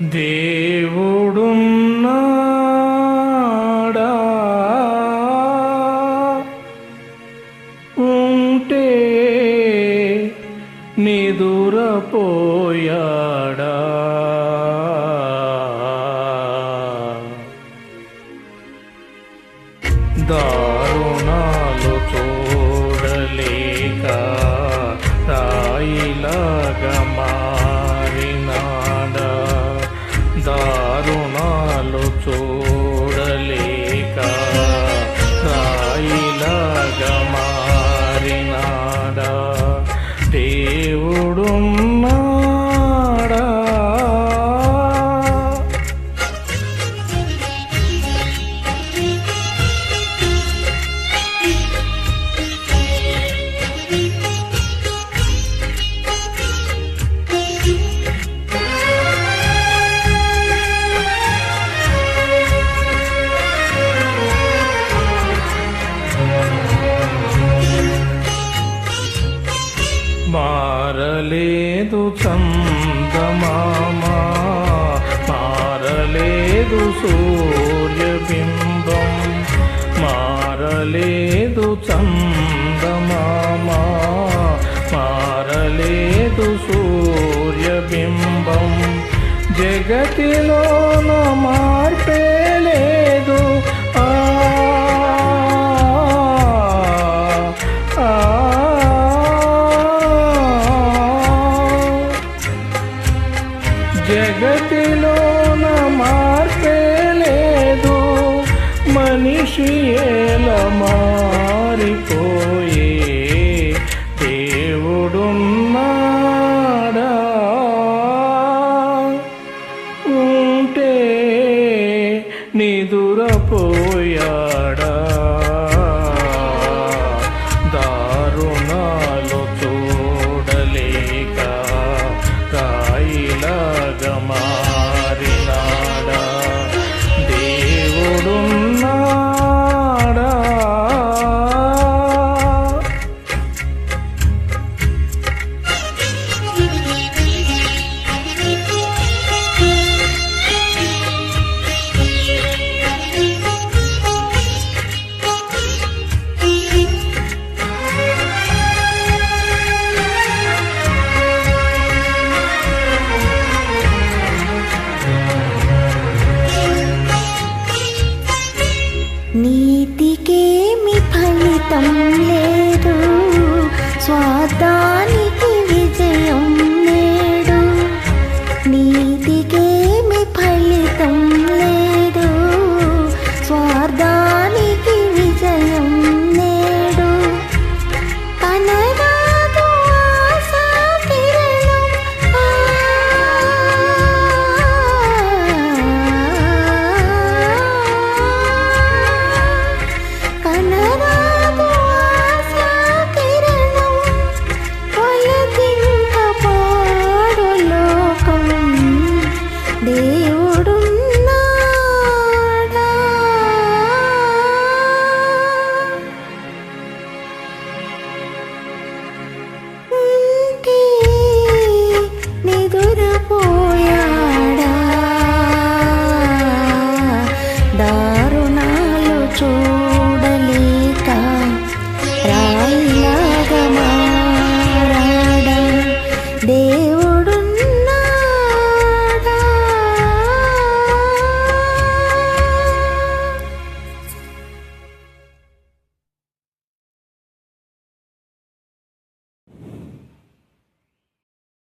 దేవుడున్నాడా? ఉంటే నిదురపోయాడా? దారుణాలు Welcome. మారలేదు చందమామ మారలేదు సూర్యబింబం మారలేదు చందమామ మారలేదు సూర్యబింబం. జగతిలోన మార్పే మనిషి ఎలా మారిపోయే దేవుడున్నాడా? ఉంటే నిదురపోయాడా? 안녕.